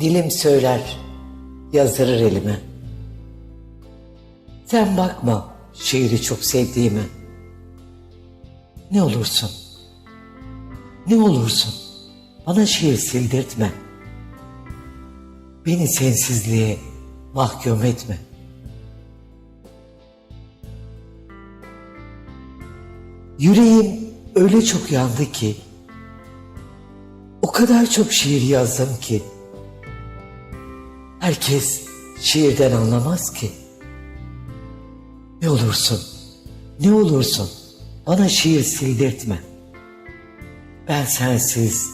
dilim söyler, yazdırır elime. Sen bakma şiiri çok sevdiğime. Ne olursun, ne olursun bana şiir sildirtme. Beni sensizliğe mahkum etme. Yüreğim öyle çok yandı ki, o kadar çok şiir yazdım ki, herkes şiirden anlamaz ki. Ne olursun, ne olursun bana şiir sildirtme. Ben sensiz,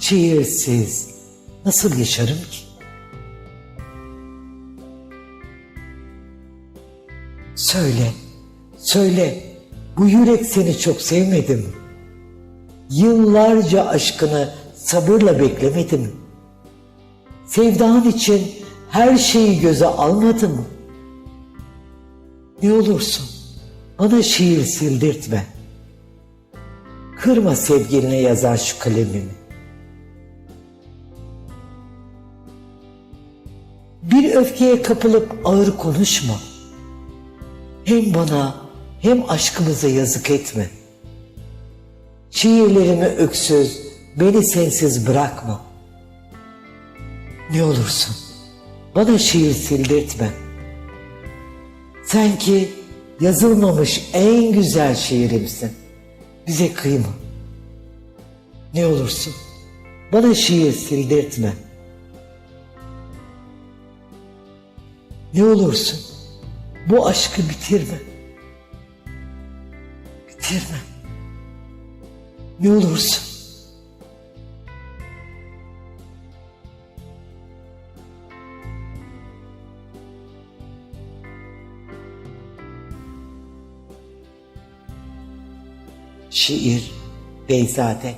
şiirsiz nasıl yaşarım ki? Söyle, söyle bu yürek seni çok sevmedim. Yıllarca aşkını sabırla beklemedim. Sevdan için her şeyi göze almadım. Ne olursun bana şiir sildirtme. Kırma sevgiline yazan şu kalemimi. Bir öfkeye kapılıp ağır konuşma. Hem bana hem aşkımıza yazık etme. Şiirlerimi öksüz, beni sensiz bırakma. Ne olursun bana şiir sildirtme. Sen ki yazılmamış en güzel şiirimsin. Bize kıyma. Ne olursun bana şiir sildirtme. Ne olursun bu aşkı bitirme. Bitirme. Ne olursun. Şiir Beyzade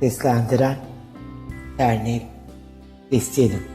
Seslendiren Derneği Desteğinim